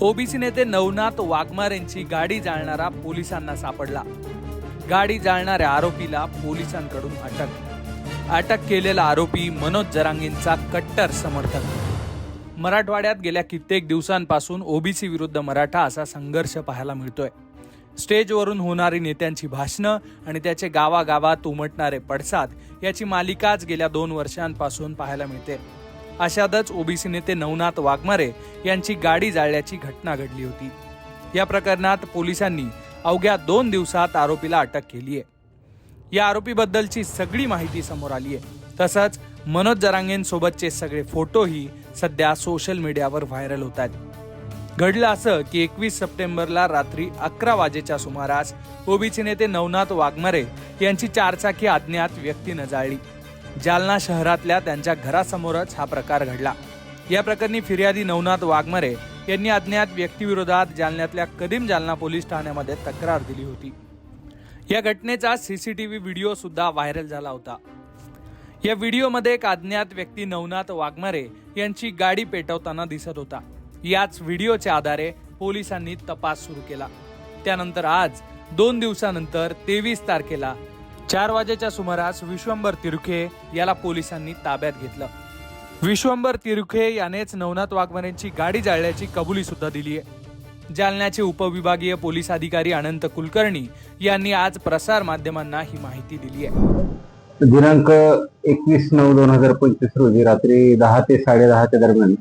OBC नेते नवनाथ वाघमार यांची गाडी जाळणारा पोलिसांना सापडला. गाडी जाळणाऱ्या आरोपीला पोलिसांकडून अटक. अटक केलेला आरोपी मनोज जरांगींचा कट्टर समर्थक. मराठवाड्यात गेल्या कित्येक दिवसांपासून ओबीसी विरुद्ध मराठा असा संघर्ष पाहायला मिळतोय. स्टेजवरून होणारी नेत्यांची भाषणं आणि त्याचे गावागावात उमटणारे पडसाद याची मालिकाच गेल्या दोन वर्षांपासून पाहायला मिळते. अशातच ओबीसी नेते नवनाथ वाघमारे यांची गाडी जाळल्याची घटना घडली होती. या प्रकरणात पोलिसांनी अवघ्या दोन दिवसात आरोपीला अटक केली आहे. या आरोपीबद्दलची सगळी माहिती समोर आली आहे. तसंच मनोज जरांगेंसोबतचे सगळे फोटोही सध्या सोशल मीडियावर व्हायरल होत आहेत. घडलं असं की एकवीस सप्टेंबरला रात्री अकरा वाजेच्या सुमारास ओबीसी नेते नवनाथ वाघमारे यांची चारचाकी अज्ञात व्यक्तीनं जाळली. जालना शहरातल्या त्यांच्या घरासमोरच हा प्रकार घडला. या प्रकरणी फिर्यादी नवनाथ वाघमारे यांनी अज्ञात व्यक्तीविरोधात जालन्यातल्या कदीम जालना पोलीस ठाण्यामध्ये तक्रार दिली होती. या घटनेचा सीसीटीव्ही व्हिडिओ सुद्धा व्हायरल झाला होता. या व्हिडिओमध्ये एक अज्ञात व्यक्ती नवनाथ वाघमारे यांची गाडी पेटवताना दिसत होता. याच व्हिडिओच्या आधारे पोलिसांनी तपास सुरू केला. त्यानंतर आज दोन दिवसानंतर तेवीस तारखेला चार वाजेच्या सुमारास विश्वंभर तिरुखे याला पोलिसांनी ताब्यात घेतलं. विश्वंभर तिरुखे यानेच नवनाथ वाघमारेंची गाडी जाळल्याची कबुली सुद्धा दिली आहे. जालन्याचे उपविभागीय पोलीस अधिकारी अनंत कुलकर्णी यांनी आज प्रसार माध्यमांना ही माहिती दिली आहे. दिनांक एकवीस नऊ दोन हजार पंचवीस रोजी रात्री दहा ते साडेदहाच्या दरम्यान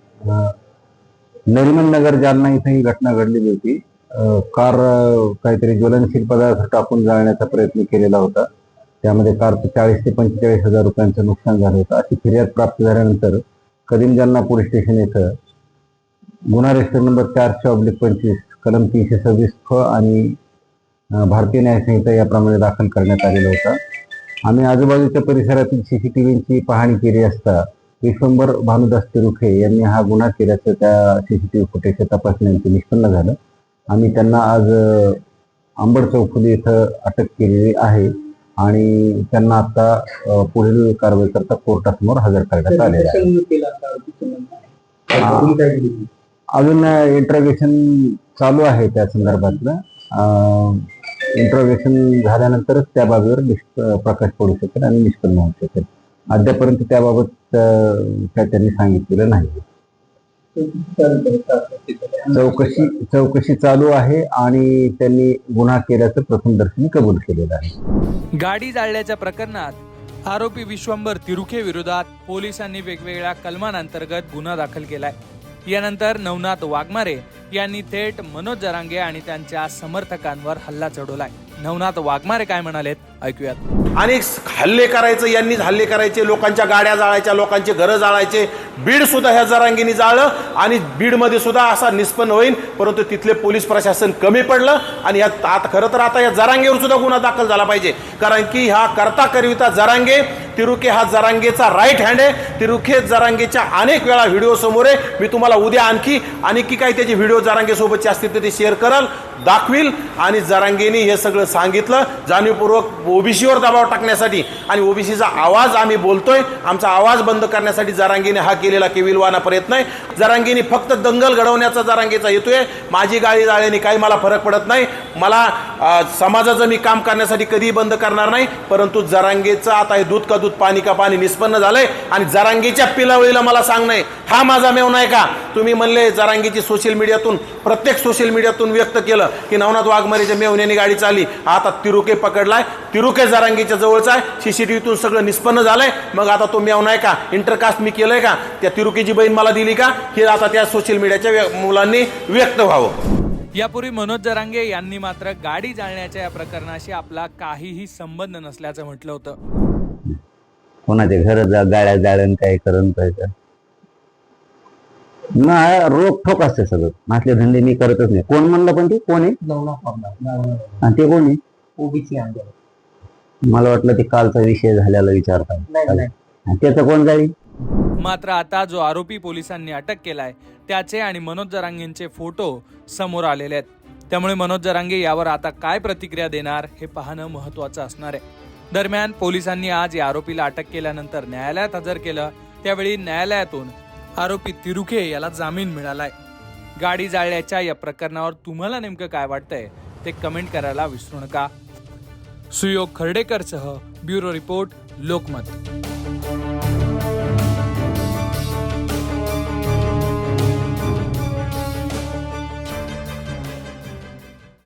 नरिमन नगर जालना इथं ही घटना घडलेली होती. कार काहीतरी ज्वलनशील पदार्थ टाकून जाळण्याचा प्रयत्न केलेला होता. त्यामध्ये कारचं चाळीस ते पंचेचाळीस हजार रुपयांचं नुकसान झालं होतं. अशी फिर्याद प्राप्त झाल्यानंतर कदीम जालना पोलीस स्टेशन इथं गुन्हा रजिस्टर नंबर चारशे ऑब्लिक पंचवीस कलम तीनशे सव्वीस फ आणि भारतीय न्यायसंहिता याप्रमाणे दाखल करण्यात आलेला होता. आम्ही आजूबाजूच्या परिसरातील सी सी टी व्हीची पाहणी केली असता विश्वंभर भानुदास तिरुखे यांनी हा गुन्हा केल्याचं त्या सी सी टी व्ही फुटेजच्या तपासण्याचं निष्पन्न झालं. आम्ही त्यांना आज आंबड चौफुली इथं अटक केलेली आहे. आणि त्यांना आता पुढील कारवाई करता कोर्टासमोर हजर करण्यात आलेलं आहे. अजून इंट्रोगेशन चालू आहे त्या संदर्भातलं. इंट्रोगेशन झाल्यानंतरच त्या बाबीवर निष्प- प्रकाश पडू शकेल आणि निष्पन्न होऊ शकेल. अद्यापर्यंत त्याबाबत काय त्यांनी सांगितलेलं नाही. चौकशी चौकशी चालू आहे आणि त्यांनी गुन्हा केल्याचं प्रथमदर्शनी कबूल केलेलं आहे. गाडी जाळल्याच्या प्रकरणात आरोपी विश्वंभर तिरुखे विरोधात पोलिसांनी वेगवेगळ्या कलमांअंतर्गत गुन्हा दाखल केलाय. यानंतर नवनाथ वाघमारे यांनी थेट मनोज जरांगे आणि त्यांच्या समर्थकांवर हल्ला चढवलाय. नवनाथ वाघमारे काय म्हणालेत? ऐकूयात. आणि हल्ले करायचं यांनीच हल्ले करायचे लोकांच्या गाड्या जाळायच्या लोकांचे घरं जाळायचे. बीड सुद्धा ह्या जरांगीने जाळलं आणि बीडमध्ये सुद्धा असा निष्पन्न होईल परंतु तिथले पोलीस प्रशासन कमी पडलं आणि ह्या आता खरं तर आता या जरांगेवर सुद्धा गुन्हा दाखल झाला पाहिजे. कारण की ह्या करता करविता जरांगे तिरुके हा जरांगेचा राईट हँड आहे. तिरुखे जरांगेच्या अनेक वेळा व्हिडिओ समोर आहे. मी तुम्हाला उद्या आणखी आणखी काही त्याचे व्हिडिओ जरांगेसोबतचे असतील तर ते शेअर कराल दाखवील आणि जरांगेने हे सगळं सांगितलं. जाणीवपूर्वक ओबीसीवर दबाव टाकण्यासाठी आणि ओबीसीचा आवाज आम्ही बोलतोय. आमचा आवाज बंद करण्यासाठी जरांगीने हा केलेला केविलवाना प्रयत्न आहे. जरांगीने फक्त दंगल घडवण्याचा जरांगेचा हेतू आहे. माझी गाळी जाळ्याने काही मला फरक पडत नाही. मला समाजाचं मी काम करण्यासाठी कधीही बंद करणार नाही. परंतु जरांगेचं आता हे दूध का दूध पाणी का पाणी निष्पन्न झालंय आणि जरांगीच्या पिलावळीला मला सांगणं हा माझा मेवना आहे का? तुम्ही म्हणले जरांगीची सोशल मीडियातून प्रत्येक सोशल मीडियातून व्यक्त केलं की नवनाथ वाघमारेच्या मेवण्याने गाडी चालली. आता तिरुके पकडलाय तिरुके जरांगीच्या जवळचा आहे सीसीटीव्हीतून सगळं निष्पन्न झालंय. मग आता तो मेवना आहे का? इंटरकास्ट मी केलंय का? त्या तिरुकेची बहीण मला दिली का? हे आता त्या सोशल मीडियाच्या मुलांनी व्यक्त व्हावं. यापूर्वी मनोज जरांगे यांनी मात्र गाडी जाळण्याच्या या प्रकरणाशी आपला काहीही संबंध नसल्याचं म्हटलं होतं. कोणाचे घर जा गाड्या जाळण काय करून काय कर. ना रोख ठोक असते सगळं. नासले धंदे मी करतच नाही. कोण म्हणलं पण ते? कोण आहे? आणि ते कोण आहे? ओबीसी मला वाटलं ते कालचा विषय झालेला विचारता नाही, नाही. आणि त्याचं कोण जाईल? मात्र आता जो आरोपी पोलिसांनी अटक केलाय त्याचे आणि मनोज जरांगेंचे फोटो समोर आलेले आहेत. त्यामुळे मनोज जरांगे यावर आता काय प्रतिक्रिया देणार हे पाहणं महत्वाचं असणार आहे. दरम्यान पोलिसांनी आज या आरोपीला अटक केल्यानंतर न्यायालयात हजर केलं. त्यावेळी न्यायालयातून आरोपी तिरुखे याला जामीन मिळालाय. गाडी जाळल्याच्या या प्रकरणावर तुम्हाला नेमकं काय वाटतंय ते कमेंट करायला विसरू नका. सुयोग खर्डेकरसह ब्युरो रिपोर्ट लोकमत.